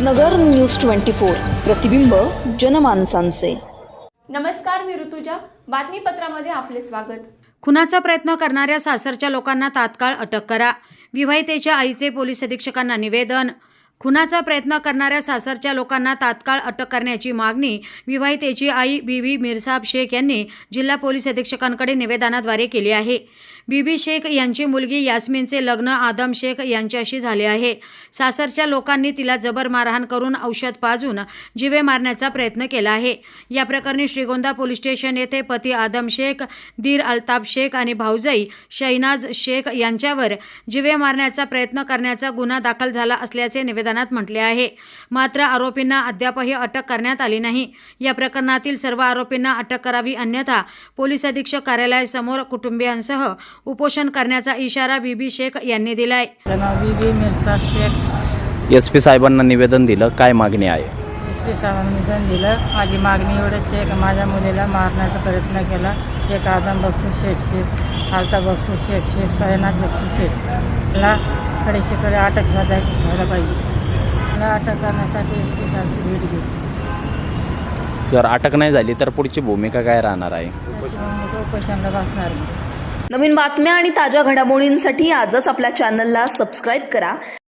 नगर news twenty four. प्रतिबिंब जनमानसांचे. नमस्कार मी ऋतुजा. बातमीपत्रामध्ये आपले स्वागत. खुनाचा प्रयत्न करणाऱ्या सासरच्या लोकांना तात्काळ अटक करा. विवाहितेच्या आईचे पोलीस अधीक्षकांना निवेदन. खुनाचा प्रयत्न करणाऱ्या सासरच्या लोकांना तात्काळ अटक करण्याची मागणी विवाहितेची आई बीबी मिरसाब शेख यांनी जिल्हा पोलीस अधीक्षकांकडे निवेदनाद्वारे केली आहे. बीबी शेख यांची मुलगी यास्मिनचे लग्न आदम शेख यांच्याशी झाले आहे. सासरच्या लोकांनी तिला जबर मारहाण करून औषध पाजून जिवे मारण्याचा प्रयत्न केला आहे. या प्रकरणी श्रीगोंदा पोलीस स्टेशन येथे पती आदम शेख दीर अल्ताफ शेख आणि भाऊजाई शैनाज शेख यांच्यावर जिवे मारण्याचा प्रयत्न करण्याचा गुन्हा दाखल झाला असल्याचे निवेदन निवेदनात म्हटले आहे. मात्र आरोपींना अद्यापही अटक करण्यात आली नाही. या प्रकरणातील सर्व आरोपींना अटक करावी अन्यथा पोलीस अधीक्षक कार्यालयासमोर कुटुंबियांसह उपोषण करण्याचा इशारा बीबी शेख यांनी दिलाय. बीबी शेख. एस पी साहेबांना निवेदन दिलं. काय मागणी आहे? एस पी साहेबांनी निधन दिलं. माझी मागणी एवढंच आहे की माझ्या मुलीला मारण्याचा प्रयत्न केला. शेख आदम बक्षू शेख शेख आलता बक्षू शेख शेख सयनाथ बक्षू शेख. ला कडेशीकडे अटक व्हायला पाहिजे. मला अटक करण्यासाठी एस पी साहेबची भेट घेतली. जर अटक नाही झाली तर पुढची भूमिका काय राहणार आहे? त्याची उपोषणाला बसणार नाही. नवीन बातम्या आणि ताज्या घडामोडींसाठी आजच आपल्या चॅनलला सबस्क्राईब करा.